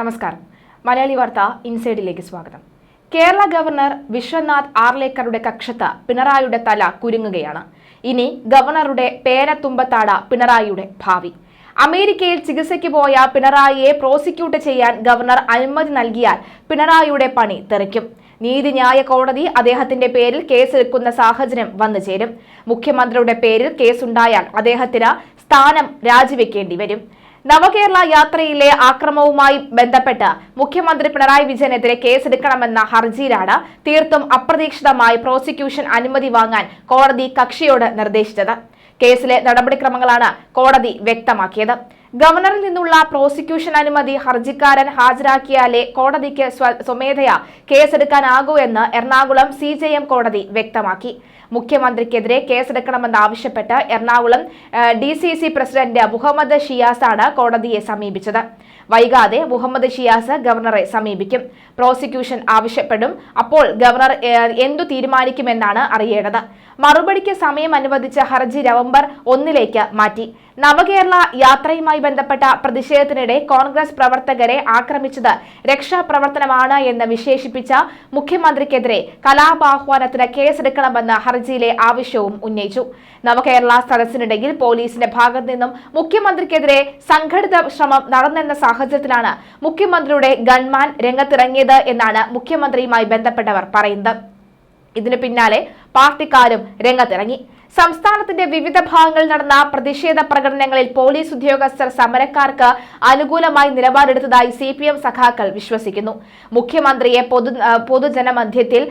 നമസ്കാരം. മലയാളി വാർത്ത ഇൻസൈഡിലേക്ക് സ്വാഗതം. കേരള ഗവർണർ വിശ്വനാഥ് ആർലേക്കറുടെ കക്ഷത്ത് പിണറായിയുടെ തല കുരുങ്ങുകയാണ്. ഇനി ഗവർണറുടെ പേരത്തുമ്പത്താട പിണറായിയുടെ ഭാവി. അമേരിക്കയിൽ ചികിത്സയ്ക്ക് പോയ പിണറായിയെ പ്രോസിക്യൂട്ട് ചെയ്യാൻ ഗവർണർ അനുമതി നൽകിയാൽ പിണറായിയുടെ പണി തെറിക്കും. നീതിന്യായ കോടതി അദ്ദേഹത്തിന്റെ പേരിൽ കേസെടുക്കുന്ന സാഹചര്യം വന്നു ചേരും. മുഖ്യമന്ത്രിയുടെ പേരിൽ കേസുണ്ടായാൽ അദ്ദേഹത്തിന് സ്ഥാനം രാജിവെക്കേണ്ടി വരും. നവകേരള യാത്രയിലെ ആക്രമവുമായി ബന്ധപ്പെട്ട് മുഖ്യമന്ത്രി പിണറായി വിജയനെതിരെ കേസെടുക്കണമെന്ന ഹർജിയിലാണ് തീർത്തും അപ്രതീക്ഷിതമായി പ്രോസിക്യൂഷൻ അനുമതി വാങ്ങാൻ കോടതി കക്ഷിയോട് നിർദ്ദേശിച്ചത്. കേസിലെ നടപടിക്രമങ്ങളാണ് കോടതി വ്യക്തമാക്കിയത്. ഗവർണറിൽ നിന്നുള്ള പ്രോസിക്യൂഷൻ അനുമതി ഹർജിക്കാരൻ ഹാജരാക്കിയാലേ കോടതിക്ക് സ്വ- സ്വമേധയാ കേസെടുക്കാനാകൂ എന്ന് എറണാകുളം സി ജെ എം കോടതി വ്യക്തമാക്കി. മുഖ്യമന്ത്രിക്കെതിരെ കേസെടുക്കണമെന്നാവശ്യപ്പെട്ട് Ernakulam D C C president Muhammad ഷിയാസാണ് കോടതിയെ സമീപിച്ചത്. വൈകാതെ മുഹമ്മദ് ഷിയാസ് ഗവർണറെ സമീപിക്കും. പ്രോസിക്യൂഷൻ ആവശ്യപ്പെടും. അപ്പോൾ ഗവർണർ എന്തു തീരുമാനിക്കുമെന്നാണ് അറിയേണ്ടത്. മറുപടിക്ക് സമയം അനുവദിച്ച ഹർജി നവംബർ ഒന്നിലേക്ക് മാറ്റി. നവകേരള യാത്രയുമായി ബന്ധപ്പെട്ട പ്രതിഷേധത്തിനിടെ കോൺഗ്രസ് പ്രവർത്തകരെ ആക്രമിച്ചത് രക്ഷാപ്രവർത്തനമാണ് എന്ന് വിശേഷിപ്പിച്ച മുഖ്യമന്ത്രിക്കെതിരെ കലാപാഹ്വാനത്തിന് കേസെടുക്കണമെന്ന് ഹർജിയിലെ ആവശ്യവും ഉന്നയിച്ചു. നവകേരള സദസ്സിനിടയിൽ പോലീസിന്റെ ഭാഗത്തു നിന്നും മുഖ്യമന്ത്രിക്കെതിരെ സംഘടിത ശ്രമം നടന്നെന്ന സാഹചര്യത്തിലാണ് മുഖ്യമന്ത്രിയുടെ ഗൺമാൻ രംഗത്തിറങ്ങിയത് എന്നാണ് മുഖ്യമന്ത്രിയുമായി ബന്ധപ്പെട്ടവർ പറയുന്നത്. ഇതിനു പിന്നാലെ പാർട്ടിക്കാരും രംഗത്തിറങ്ങി. സംസ്ഥാനത്തിന്റെ വിവിധ ഭാഗങ്ങളിൽ നടന്ന പ്രതിഷേധ പ്രകടനങ്ങളിൽ പോലീസ് ഉദ്യോഗസ്ഥർ സമരക്കാർക്ക് അനുകൂലമായി നിലപാടെടുത്തതായി സി പി എം സഖാക്കൾ വിശ്വസിക്കുന്നു. മുഖ്യമന്ത്രിയെ പൊതു പൊതുജനമധ്യത്തിൽ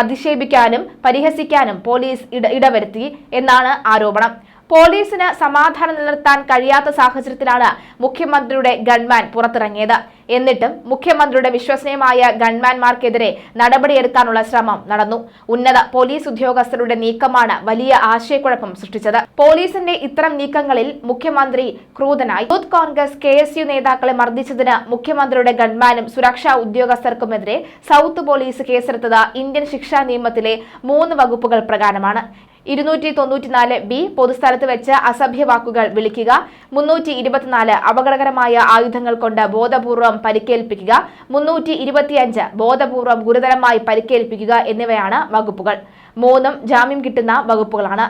അധിക്ഷേപിക്കാനും പരിഹസിക്കാനും പോലീസ് ഇട ഇടവരുത്തി എന്നാണ് ആരോപണം. പോലീസിന് സമാധാനം നിലനിർത്താൻ കഴിയാത്ത സാഹചര്യത്തിലാണ് മുഖ്യമന്ത്രിയുടെ ഗൺമാൻ പുറത്തിറങ്ങിയത്. എന്നിട്ടും മുഖ്യമന്ത്രിയുടെ വിശ്വസനീയമായ ഗൺമാൻമാർക്കെതിരെ നടപടിയെടുക്കാനുള്ള ശ്രമം നടന്നു. ഉന്നത പോലീസ് ഉദ്യോഗസ്ഥരുടെ നീക്കമാണ് വലിയ ആശയക്കുഴപ്പം സൃഷ്ടിച്ചത്. പോലീസിന്റെ ഇത്തരം നീക്കങ്ങളിൽ മുഖ്യമന്ത്രി ക്രൂതനായി youth Congress K S U നേതാക്കളെ മർദ്ദിച്ചതിന് മുഖ്യമന്ത്രിയുടെ ഗൺമാനും സുരക്ഷാ ഉദ്യോഗസ്ഥർക്കുമെതിരെ സൗത്ത് പോലീസ് കേസെടുത്തത് ഇന്ത്യൻ ശിക്ഷാ നിയമത്തിലെ മൂന്ന് വകുപ്പുകൾ പ്രകാരമാണ്. ഇരുന്നൂറ്റി തൊണ്ണൂറ്റിനാല് ബി പൊതുസ്ഥലത്ത് വെച്ച് അസഭ്യ വാക്കുകൾ വിളിക്കുക. മുന്നൂറ്റി ഇരുപത്തിനാല് അപകടകരമായ ആയുധങ്ങൾ കൊണ്ട് ബോധപൂർവം പരിക്കേൽപ്പിക്കുക. മുന്നൂറ്റി ഇരുപത്തിയഞ്ച് ബോധപൂർവം ഗുരുതരമായി പരിക്കേൽപ്പിക്കുക എന്നിവയാണ് വകുപ്പുകൾ. മൂന്നും ജാമ്യം കിട്ടുന്ന വകുപ്പുകളാണ്.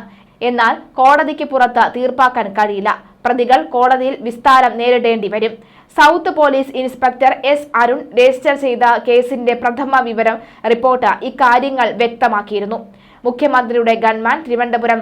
എന്നാൽ കോടതിക്ക് പുറത്ത് തീർപ്പാക്കാൻ കഴിയില്ല. പ്രതികൾ കോടതിയിൽ വിസ്താരം നേരിടേണ്ടി വരും. South police inspector S Arun register ചെയ്ത കേസിന്റെ പ്രഥമ വിവരം റിപ്പോർട്ട് ഇക്കാര്യങ്ങൾ വ്യക്തമാക്കിയിരുന്നു. മുഖ്യമന്ത്രിയുടെ ഗൺമാൻ തിരുവനന്തപുരം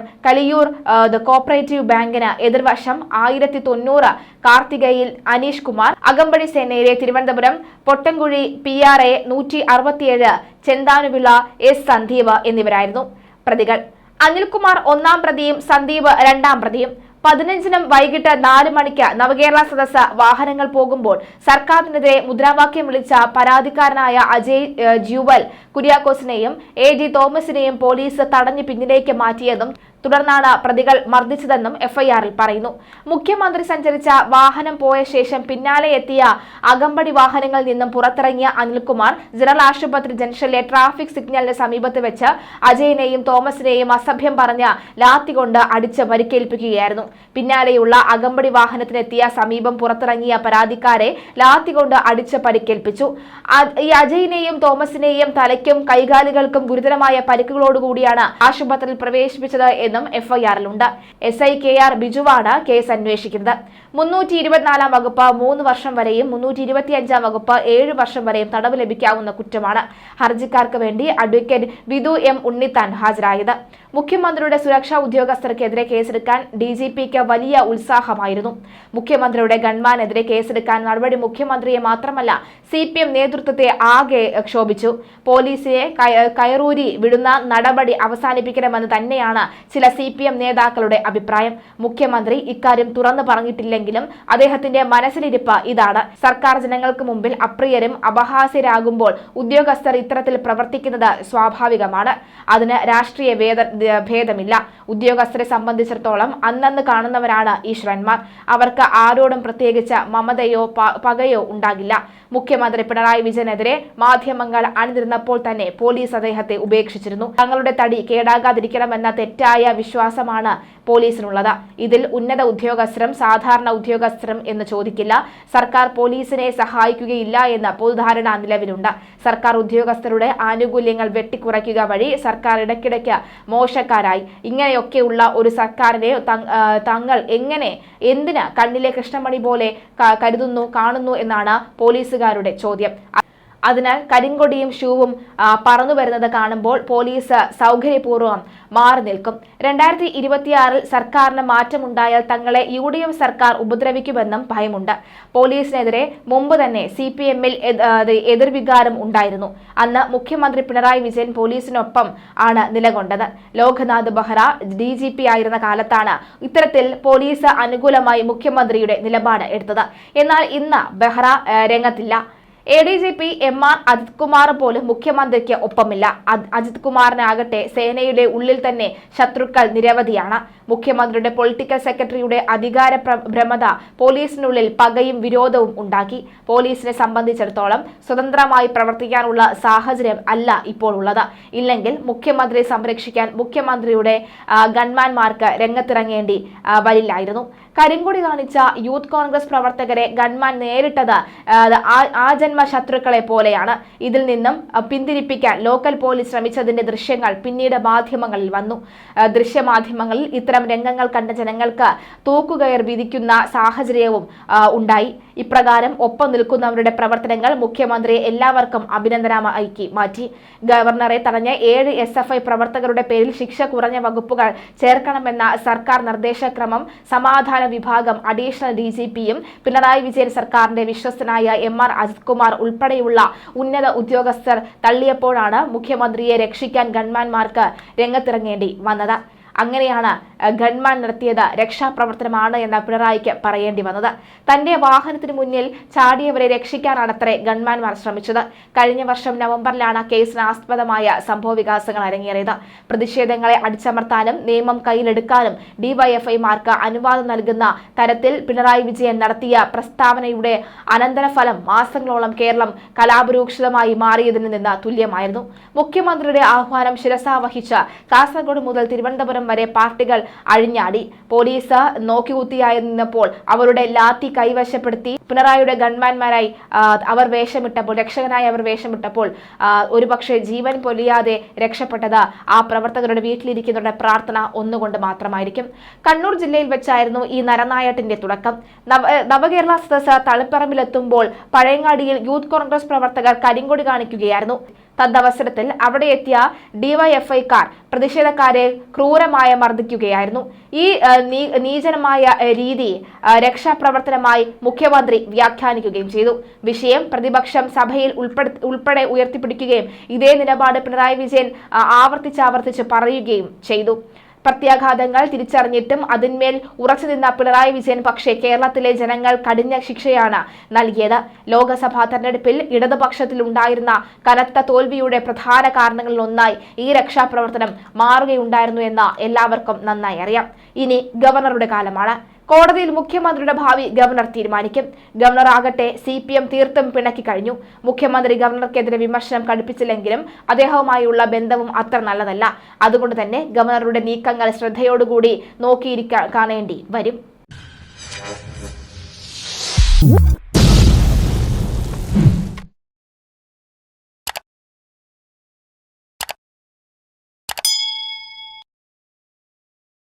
ദ കോപ്പറേറ്റീവ് ബാങ്കിന് എതിർവശം ആയിരത്തി തൊണ്ണൂറ് കാർത്തികയിൽ അനീഷ് കുമാർ അകമ്പടി സേനയിലെ Thiruvananthapuram Pottankuzhi P R A നൂറ്റി അറുപത്തിയേഴ് ചെന്താനുവിള എസ് സന്ദീപ് എന്നിവരായിരുന്നു പ്രതികൾ. അനിൽകുമാർ ഒന്നാം പ്രതിയും സന്ദീപ് രണ്ടാം പ്രതിയും. പതിനഞ്ചിനും വൈകിട്ട് നാല് മണിക്ക് നവകേരള സദസ് വാഹനങ്ങൾ പോകുമ്പോൾ സർക്കാരിനെതിരെ മുദ്രാവാക്യം വിളിച്ച പരാതിക്കാരനായ അജയ് ജ്യുവൽ കുര്യാക്കോസിനെയും എ ജി തോമസിനെയും പോലീസ് തടഞ്ഞ് പിന്നിലേക്ക് മാറ്റിയതും തുടർന്നാണ് പ്രതികൾ മർദ്ദിച്ചതെന്നും എഫ്ഐആറിൽ പറയുന്നു. മുഖ്യമന്ത്രി സഞ്ചരിച്ച വാഹനം പോയ ശേഷം പിന്നാലെ എത്തിയ അകമ്പടി വാഹനങ്ങളിൽ നിന്നും പുറത്തിറങ്ങിയ അനിൽകുമാർ ജനറൽ ആശുപത്രി ജംഗ്ഷനിലെ ട്രാഫിക് സിഗ്നലിന് സമീപത്ത് വെച്ച് അജയനെയും തോമസിനെയും അസഭ്യം പറഞ്ഞ ലാത്തി കൊണ്ട് അടിച്ച് പരിക്കേൽപ്പിക്കുകയായിരുന്നു. പിന്നാലെയുള്ള അകമ്പടി വാഹനത്തിനെത്തിയ സമീപം പുറത്തിറങ്ങിയ പരാതിക്കാരെ ലാത്തി കൊണ്ട് അടിച്ച് പരിക്കേൽപ്പിച്ചു. ഈ അജയിനെയും തോമസിനെയും തലയ്ക്കും കൈകാലുകൾക്കും ഗുരുതരമായ പരിക്കുകളോടുകൂടിയാണ് ആശുപത്രിയിൽ പ്രവേശിപ്പിച്ചത് എന്നും എഫ്ഐആറിലുണ്ട്. എസ് ഐ കെ ആർ ബിജുവാണ് കേസ് അന്വേഷിക്കുന്നത്. മുന്നൂറ്റി ഇരുപത്തിനാലാം വകുപ്പ് മൂന്ന് വർഷം വരെയും മുന്നൂറ്റി ഇരുപത്തിയഞ്ചാം വകുപ്പ് ഏഴ് വർഷം വരെയും തടവ് ലഭിക്കാവുന്ന കുറ്റമാണ് ഹർജിക്കാർക്ക് വേണ്ടി അഡ്വക്കേറ്റ് വിധു എം ഉണ്ണിത്താൻ ഹാജരായത്. മുഖ്യമന്ത്രിയുടെ സുരക്ഷാ ഉദ്യോഗസ്ഥർക്കെതിരെ കേസെടുക്കാൻ ഡി ജി പിക്ക് വലിയ ഉത്സാഹമായിരുന്നു. മുഖ്യമന്ത്രിയുടെ ഗൺമാനെതിരെ കേസെടുക്കാൻ നടപടി മുഖ്യമന്ത്രിയെ മാത്രമല്ല സി പി എം നേതൃത്വത്തെ ആകെ ക്ഷോഭിച്ചു. പോലീസിനെ കയറൂരി വിടുന്ന നടപടി അവസാനിപ്പിക്കണമെന്ന് തന്നെയാണ് ചില സി നേതാക്കളുടെ അഭിപ്രായം. മുഖ്യമന്ത്രി ഇക്കാര്യം തുറന്നു പറഞ്ഞിട്ടില്ലെങ്കിലും അദ്ദേഹത്തിന്റെ മനസ്സിലിരിപ്പ് ഇതാണ്. സർക്കാർ ജനങ്ങൾക്ക് മുമ്പിൽ അപ്രിയരും അപഹാസ്യരാകുമ്പോൾ ഉദ്യോഗസ്ഥർ ഇത്തരത്തിൽ പ്രവർത്തിക്കുന്നത് സ്വാഭാവികമാണ്. അതിന് രാഷ്ട്രീയ ഭേദ ഭേദമില്ല. ഉദ്യോഗസ്ഥരെ സംബന്ധിച്ചിടത്തോളം അന്നന്ന് കാണുന്നവരാണ് ഈശ്വരന്മാർ. അവർക്ക് ആരോടും പ്രത്യേകിച്ച് മമതയോ പകയോ ഉണ്ടാകില്ല. മുഖ്യമന്ത്രി പിണറായി വിജയനെതിരെ മാധ്യമങ്ങൾ അണിനിരുന്നപ്പോൾ തന്നെ പോലീസ് അദ്ദേഹത്തെ ഉപേക്ഷിച്ചിരുന്നു. തങ്ങളുടെ തടി കേടാകാതിരിക്കണമെന്ന തെറ്റായ വിശ്വാസമാണ് പോലീസിനുള്ളത്. ഇതിൽ ഉന്നത ഉദ്യോഗസ്ഥരും സാധാരണ ഉദ്യോഗസ്ഥരും എന്ന് ചോദിക്കില്ല. സർക്കാർ പോലീസിനെ സഹായിക്കുകയില്ല എന്ന പൊതുധാരണ നിലവിലുണ്ട്. സർക്കാർ ഉദ്യോഗസ്ഥരുടെ ആനുകൂല്യങ്ങൾ വെട്ടിക്കുറയ്ക്കുക വഴി സർക്കാർ ഇടയ്ക്കിടയ്ക്ക് മോശക്കാരായി. ഇങ്ങനെയൊക്കെയുള്ള ഒരു സർക്കാരിനെ തങ്ങൾ എങ്ങനെ എന്തിന് കണ്ണിലെ കൃഷ്ണമണി പോലെ കരുതുന്നു കാണുന്നു എന്നാണ് പോലീസുകാരുടെ ചോദ്യം. അതിനാൽ കരിങ്കൊടിയും ഷൂവും പറന്നു വരുന്നത് കാണുമ്പോൾ പോലീസ് സൗകര്യപൂർവം മാറി നിൽക്കും. രണ്ടായിരത്തി ഇരുപത്തിയാറിൽ സർക്കാരിന് മാറ്റമുണ്ടായാൽ തങ്ങളെ യു ഡി എഫ് സർക്കാർ ഉപദ്രവിക്കുമെന്നും ഭയമുണ്ട്. പോലീസിനെതിരെ മുമ്പ് തന്നെ സി പി എമ്മിൽ എതിർവികാരം ഉണ്ടായിരുന്നു. അന്ന് മുഖ്യമന്ത്രി പിണറായി വിജയൻ പോലീസിനൊപ്പം ആണ് നിലകൊണ്ടത്. Loknath Behera D G P ആയിരുന്ന കാലത്താണ് ഇത്തരത്തിൽ പോലീസ് അനുകൂലമായി മുഖ്യമന്ത്രിയുടെ നിലപാട് എടുത്തത്. എന്നാൽ ഇന്ന് Behera രംഗത്തില്ല. A D G P M R Ajith Kumar പോലും മുഖ്യമന്ത്രിക്ക് ഒപ്പമില്ല. അജിത് കുമാറിനാകട്ടെ സേനയുടെ ഉള്ളിൽ തന്നെ ശത്രുക്കൾ നിരവധിയാണ്. മുഖ്യമന്ത്രിയുടെ പൊളിറ്റിക്കൽ സെക്രട്ടറിയുടെ അധികാര ഭ്രമത പോലീസിനുള്ളിൽ പകയും വിരോധവും ഉണ്ടാക്കി. പോലീസിനെ സംബന്ധിച്ചിടത്തോളം സ്വതന്ത്രമായി പ്രവർത്തിക്കാനുള്ള സാഹചര്യം അല്ല ഇപ്പോൾ ഉള്ളത്. ഇല്ലെങ്കിൽ മുഖ്യമന്ത്രിയെ സംരക്ഷിക്കാൻ മുഖ്യമന്ത്രിയുടെ ഗൺമാൻമാർക്ക് രംഗത്തിറങ്ങേണ്ടി വരില്ലായിരുന്നു. കരിങ്കൊടി കാണിച്ച യൂത്ത് കോൺഗ്രസ് പ്രവർത്തകരെ ഗൺമാൻ നേരിട്ടത് ആ, ആ- ആ ജന്മ ശത്രുക്കളെ പോലെയാണ്. ഇതിൽ നിന്നും പിന്തിരിപ്പിക്കാൻ ലോക്കൽ പോലീസ് ശ്രമിച്ചതിന്റെ ദൃശ്യങ്ങൾ പിന്നീട് മാധ്യമങ്ങളിൽ വന്നു. ദൃശ്യമാധ്യമങ്ങളിൽ ഇത്തരം രംഗങ്ങൾ കണ്ട ജനങ്ങൾക്ക് തൂക്കുകയർ വിധിക്കുന്ന സാഹചര്യവും ഉണ്ടായി. ഇപ്രകാരം ഒപ്പം നിൽക്കുന്നവരുടെ പ്രവർത്തനങ്ങൾ മുഖ്യമന്ത്രിയെ എല്ലാവർക്കും അഭിനന്ദനമാക്കി മാറ്റി. ഗവർണറെ തടഞ്ഞ ഏഴ് എസ് എഫ് ഐ പ്രവർത്തകരുടെ പേരിൽ ശിക്ഷ കുറഞ്ഞ വകുപ്പുകൾ ചേർക്കണമെന്ന സർക്കാർ നിർദ്ദേശക്രമം സമാധാന വിഭാഗം അഡീഷണൽ ഡി ജി പിയും പിണറായി വിജയൻ സർക്കാരിന്റെ വിശ്വസ്തനായ എം ആർ അജിത് കുമാർ ഉൾപ്പെടെയുള്ള ഉന്നത ഉദ്യോഗസ്ഥർ തള്ളിയപ്പോഴാണ് മുഖ്യമന്ത്രിയെ രക്ഷിക്കാൻ ഗൺമാൻമാർക്ക് രംഗത്തിറങ്ങേണ്ടി വന്നത്. അങ്ങനെയാണ് ഗൺമാൻ നടത്തിയത് രക്ഷാപ്രവർത്തനമാണ് എന്ന് പിണറായിക്ക് പറയേണ്ടി വന്നത്. തന്റെ വാഹനത്തിന് മുന്നിൽ ചാടിയവരെ രക്ഷിക്കാനാണത്രേ ഗൺമാൻമാർ ശ്രമിച്ചത്. കഴിഞ്ഞ വർഷം നവംബറിലാണ് കേസിന് ആസ്പദമായ സംഭവവികാസങ്ങൾ അരങ്ങേറിയത്. പ്രതിഷേധങ്ങളെ അടിച്ചമർത്താനും നിയമം കയ്യിലെടുക്കാനും ഡിവൈഎഫ്ഐമാർക്ക് അനുവാദം നൽകുന്ന തരത്തിൽ പിണറായി വിജയൻ നടത്തിയ പ്രസ്താവനയുടെ അനന്തരഫലം മാസങ്ങളോളം കേരളം കലാപരൂക്ഷിതമായി മാറിയതിന് നിന്ന് തുല്യമായിരുന്നു. മുഖ്യമന്ത്രിയുടെ ആഹ്വാനം ശിരസാവഹിച്ച് കാസർഗോഡ് മുതൽ തിരുവനന്തപുരം വരെ പാർട്ടികൾ അഴിഞ്ഞാടി. പോലീസ് നോക്കികുത്തിയായി നിന്നപ്പോൾ അവരുടെ ലാത്തി കൈവശപ്പെടുത്തി പിണറായിയുടെ ഗൺമാൻമാരായി അവർ വേഷമിട്ടപ്പോൾ രക്ഷകനായി അവർ വേഷമിട്ടപ്പോൾ ഒരുപക്ഷെ ജീവൻ പൊലിയാതെ രക്ഷപ്പെട്ടത് ആ പ്രവർത്തകരുടെ വീട്ടിലിരിക്കുന്നവരുടെ പ്രാർത്ഥന ഒന്നുകൊണ്ട് മാത്രമായിരിക്കും. കണ്ണൂർ ജില്ലയിൽ വെച്ചായിരുന്നു ഈ നരനായട്ടിന്റെ തുടക്കം. നവകേരള സദസ് തളിപ്പറമ്പിലെത്തുമ്പോൾ പഴയങ്ങാടിയിൽ യൂത്ത് കോൺഗ്രസ് പ്രവർത്തകർ കരിങ്കൊടി കാണിക്കുകയായിരുന്നു. തദ്വസരത്തിൽ അവിടെ എത്തിയ ഡിവൈഎഫ്ഐക്കാർ പ്രതിഷേധക്കാരെ ക്രൂരമായ മർദ്ദിക്കുകയായിരുന്നു. ഈ നീചനമായ രീതി രക്ഷാപ്രവർത്തനമായി മുഖ്യമന്ത്രി വ്യാഖ്യാനിക്കുകയും ചെയ്തു. വിഷയം പ്രതിപക്ഷം സഭയിൽ ഉൾപ്പെടു ഉയർത്തിപ്പിടിക്കുകയും ഇതേ നിലപാട് പിണറായി വിജയൻ ആവർത്തിച്ചാവർത്തിച്ച് പറയുകയും ചെയ്തു. പ്രത്യാഘാതങ്ങൾ തിരിച്ചറിഞ്ഞിട്ടും അതിന്മേൽ ഉറച്ചു നിന്ന പിണറായി വിജയൻ പക്ഷേ കേരളത്തിലെ ജനങ്ങൾ കഠിന ശിക്ഷയാണ് നൽകിയത്. ലോക്സഭാ തെരഞ്ഞെടുപ്പിൽ ഇടതുപക്ഷത്തിൽ ഉണ്ടായിരുന്ന കനത്ത തോൽവിയുടെ പ്രധാന കാരണങ്ങളിൽ ഒന്നായി ഈ രക്ഷാപ്രവർത്തനം മാറുകയുണ്ടായിരുന്നു എന്ന് എല്ലാവർക്കും നന്നായി അറിയാം. ഇനി ഗവർണറുടെ കാലമാണ്. കോടതിയിൽ മുഖ്യമന്ത്രിയുടെ ഭാവി ഗവർണർ തീരുമാനിക്കും. ഗവർണർ ആകട്ടെ സി പി എം തീർത്തും പിണക്കി കഴിഞ്ഞു. മുഖ്യമന്ത്രി ഗവർണർക്കെതിരെ വിമർശനം കടുപ്പിച്ചില്ലെങ്കിലും അദ്ദേഹവുമായുള്ള ബന്ധവും അത്ര നല്ലതല്ല. അതുകൊണ്ട് തന്നെ ഗവർണറുടെ നീക്കങ്ങൾ ശ്രദ്ധയോടുകൂടി നോക്കിയിരിക്കാൻ കാണേണ്ടി വരും.